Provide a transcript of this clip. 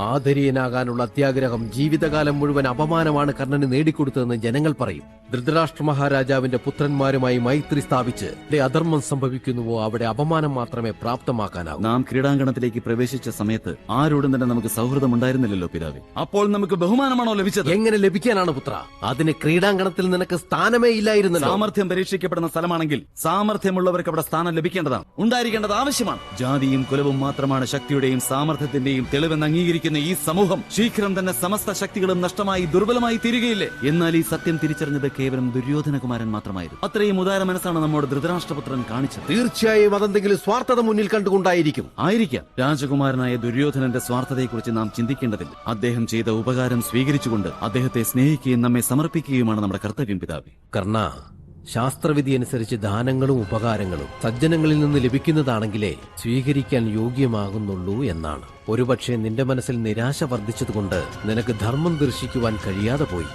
ആദരീയനാകാനുള്ള അത്യാഗ്രഹം ജീവിതകാലം മുഴുവൻ അപമാനമാണ് കർണന് നേടിക്കൊടുത്തതെന്ന് ജനങ്ങൾ പറയും. ധൃതരാഷ്ട്ര മഹാരാജാവിന്റെ പുത്രന്മാരുമായി മൈത്രി സ്ഥാപിച്ച് അധർമ്മം സംഭവിക്കുന്നുവോ അവിടെ അപമാനം മാത്രമേ പ്രാപ്തമാക്കാനാവൂ നാം ക്രീഡാങ്കണത്തിലേക്ക് പ്രവേശിച്ച സമയത്ത് ആരോടും തന്നെ നമുക്ക് സൗഹൃദം ഉണ്ടായിരുന്നില്ലല്ലോ പിതാവേ. അപ്പോൾ നമുക്ക് ബഹുമാനമാണോ ലഭിച്ചത്? എങ്ങനെ ലഭിക്കാനാണ് പുത്ര? അതിന് ക്രീഡാങ്കണത്തിൽ നിനക്ക് സ്ഥാനമേ ഇല്ലായിരുന്നു സാമർഥ്യം പരീക്ഷിക്കപ്പെടുന്ന സ്ഥലമാണെങ്കിൽ സാമർഥ്യമുള്ളവർക്ക് അവിടെ സ്ഥാനം ലഭിക്കേണ്ടതാണ്. ഉണ്ടായിരിക്കേണ്ടത് ആവശ്യമാണ്. ജാതിയും കുലവും മാത്രമാണ് ശക്തിയുടെയും സാമർഥ്യത്തിന്റെയും തെളിവെന്ന് അംഗീകരിക്കുന്ന ഈ സമൂഹം ശീഘ്രം തന്നെ സമസ്ത ശക്തികളും നഷ്ടമായി ദുർബലമായി തീരുകയില്ലേ? എന്നാൽ ഈ സത്യം തിരിച്ചറിഞ്ഞത് കേവലം ദുര്യോധനകുമാരൻ മാത്രമായിരുന്നു. അത്രയും ഉദാര മനസ്സാണ് നമ്മുടെ ധൃതരാഷ്ട്രപുത്രൻ കാണിച്ചത്. തീർച്ചയായും അതെന്തെങ്കിലും സ്വാർത്ഥത മുന്നിൽ കണ്ടുകൊണ്ടായിരിക്കും. ആയിരിക്കാം. രാജകുമാരനായ ദുര്യോധനന്റെ സ്വാർത്ഥതയെക്കുറിച്ച് നാം ചിന്തിക്കേണ്ടതില്ല. അദ്ദേഹം ചെയ്ത ഉപകാരം സ്വീകരിച്ചുകൊണ്ട് അദ്ദേഹത്തെ സ്നേഹിക്കുകയും നമ്മെ സമർപ്പിക്കുകയുമാണ് നമ്മുടെ കർത്തവ്യം പിതാവി. കർണ ശാസ്ത്രവിധി അനുസരിച്ച് ദാനങ്ങളും ഉപകാരങ്ങളും സജ്ജനങ്ങളിൽ നിന്ന് ലഭിക്കുന്നതാണെങ്കിലേ സ്വീകരിക്കാൻ യോഗ്യമാകുന്നുള്ളൂ എന്നാണ്. ഒരുപക്ഷെ നിന്റെ മനസ്സിൽ നിരാശ വർദ്ധിച്ചതുകൊണ്ട് നിനക്ക് ധർമ്മം ദർശിക്കുവാൻ കഴിയാതെ പോയി.